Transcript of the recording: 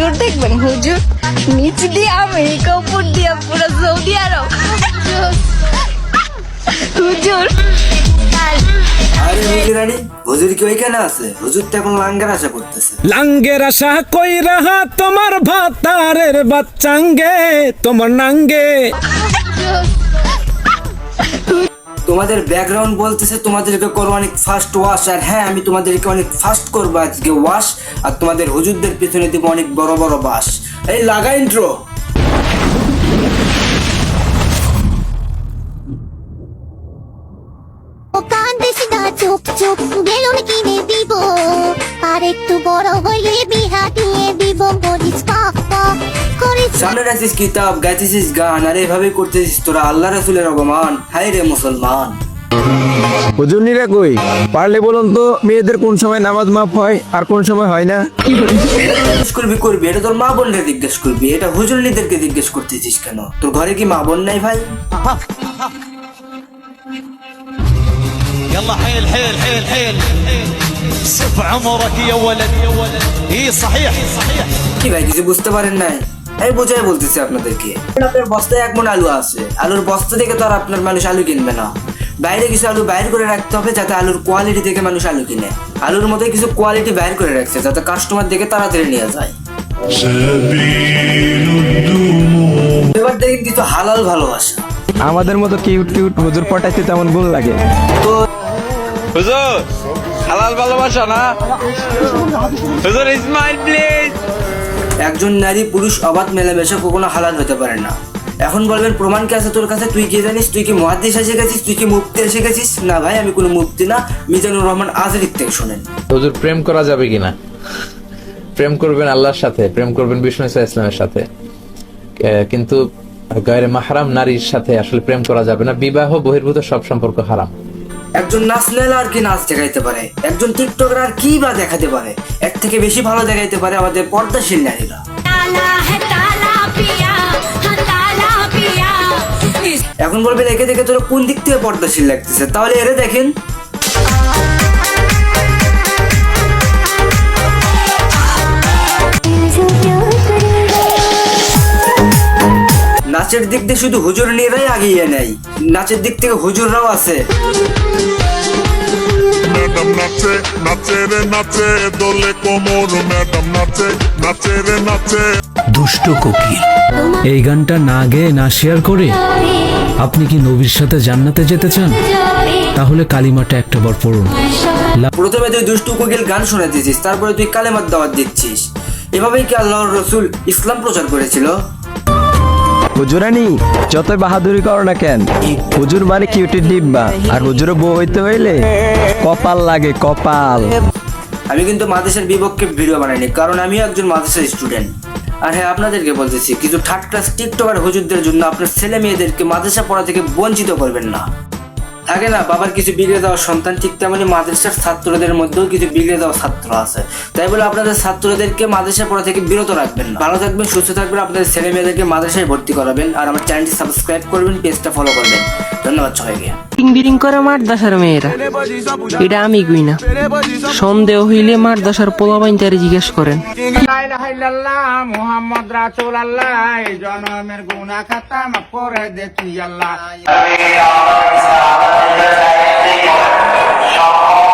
হুজুর দেখবেন হুজুর নিচ দিয়ে আমেরিকা উপর দিয়ে পুরো সৌদি আরব। হুজুর। আরে হুজুরানি হুজুর কি ওইখানে আছে? হুজুর তো এখন লাঙ্গার আশা করতেছে। লাঙ্গের আশা কই রাহা তোমার ভাতারের বাচ্চাঙ্গে তোমার নাঙ্গে। তোমাদের ব্যাকগ্রাউন্ড বলতেছে তোমাদেরকে করব অনেক ফাস্ট ওয়াশ আর হ্যাঁ আমি তোমাদেরকে অনেক ফাস্ট করব আজকে ওয়াশ আর তোমাদের হুজুরদের পিছনে দিব অনেক বড় বড় বাস এই লাগা ইন্ট্রো চুপ চুপ বেলুন কিনে দিব, আর একটু বড় হইলে বিহা দিয়ে সামনে রাখিস কিতাব গাইতেছিস গান আর এভাবে করতেছিস তোরা আল্লাহ রসুলের অপমান হাই রে মুসলমান হুজুরনিরা কই পারলে বলুন তো মেয়েদের কোন সময় নামাজ মাফ হয় আর কোন সময় হয় না জিজ্ঞেস করবি করবি এটা তোর মা বোনকে জিজ্ঞেস করবি এটা হুজুরনিদেরকে জিজ্ঞেস করতেছিস কেন তোর ঘরে কি মা বোন নাই ভাই يلا حيل حيل حيل حيل سف عمرك يا ولد يا ولد اي صحيح صحيح কি ভাই কিছু বুঝতে পারেন নাই আমি বোঝাই বলতেছি আপনাদেরকে। আপনার বস্তায় এক মন আলু আছে। আলুর বস্তা থেকে তো আর আপনার মানুষ আলু কিনবে না। বাইরে কিছু আলু বাইর করে রাখতে হবে যাতে আলুর কোয়ালিটি দেখে মানুষ আলু কিনে। আলুর মধ্যে কিছু কোয়ালিটি বাইর করে রাখছে যাতে কাস্টমার দেখে তাড়াতাড়ি নিয়ে যায়। এবার দেখেন কিছু হালাল ভালোবাসা। আমাদের মতো কিউট কিউট হুজুর পটাইতে তেমন গুণ লাগে। তো হুজুর হালাল ভালোবাসা না? হুজুর ইসমাইল প্লিজ একজন নারী, পুরুষ, অবাধ, মেলামেশা, কখনো হালাল হতে পারে না। এখন বলবেন, প্রমাণ কি আছে তোর কাছে? তুই কি জানিস? তুই কি মহাদিস এসে গেছিস? তুই কি মুক্তি এসে গেছিস? না ভাই, আমি কোনো মুক্তি না। মিজানুর রহমান আজরিক থেকে শোনেন। হুজুর, প্রেম করা যাবে কিনা? প্রেম করবেন আল্লাহর সাথে, প্রেম করবেন বিষ্ণু ইসা ইসলামের সাথে। কিন্তু গায়ের মাহারাম নারীর সাথে আসলে প্রেম করা যাবে না। বিবাহ, বহির্ভূত সব সম্পর্ক হারাম। একজন নাচ নেলা আর কি নাচ দেখাইতে পারে একজন টিকটকার আর কি বা দেখাতে পারে এর থেকে বেশি ভালো দেখাইতে পারে আমাদের পর্দাশীল নারীরা। এখন বলবেন একে দেখে তোর কোন দিক থেকে পর্দাশীল লাগতেছে তাহলে এরে দেখেন। নাচের দিক দিয়ে শুধু হুজুর নিয়েরাই আগিয়ে নেয়। নাচের দিক থেকে হুজুররাও আছে। ম্যাডাম নাচে নাচে রে নাচে দোলে কোমর ম্যাডাম নাচে নাচে রে নাচে। দুষ্ট কোকিল এই গানটা না গেয়ে না শেয়ার করে আপনি কি নবীর সাথে জান্নাতে যেতে চান? তাহলে কালিমাটা একটা বার পড়ুন। প্রথমে তুই দুষ্টু কোকিল গান শোনাতেছিস তারপরে তুই কালেমার দাওয়াত দিচ্ছিস। এভাবেই কি আল্লাহর রসুল ইসলাম প্রচার করেছিল? হুজুরানি যতই বাহাদুরি করো না কেন, হুজুর মানে কিউটি ডিব্বা? আর হুজুরও বউ হইতে হইলে কপাল লাগে, কপাল। আমি কিন্তু মাদ্রাসার বিপক্ষে ভিডিও বানাইনি, কারণ আমি একজন মাদ্রাসার স্টুডেন্ট। আর হ্যাঁ আপনাদেরকে বলতেছি, কিছু থার্ড ক্লাস টিকটকার হুজুরদের জন্য আপনার ছেলে মেয়েদেরকে মাদ্রাসা পড়া থেকে বঞ্চিত করবেন না। থাকে না বাবার কিছু বিগড়ে দেওয়া সন্তান ঠিক তেমনি মাদ্রাসার ছাত্রদের মধ্যেও কিছু বিগড়ে দেওয়া ছাত্র আছে। তাই বলে আপনাদের ছাত্রদেরকে মাদ্রাসা পড়া থেকে বিরত রাখবেন না। ভালো থাকবেন সুস্থ থাকবেন আপনাদের ছেলে মেয়েদেরকে মাদ্রাসায় ভর্তি করাবেন আর আমার চ্যানেলটি সাবস্ক্রাইব করবেন পেজটা ফলো করবেন। ধন্যবাদ সবাইকে। বিরিং করে মার দাসার মেয়েরা। এটা আমি গুই না। সন্দেহ হইলে মার দাসার পোলা বাইনটারে জিজ্ঞেস করেন মোহাম্মদ রাসুল আল্লাহ জনমের গুনা খাতা মাফ করে দেখি আল্লাহ। সব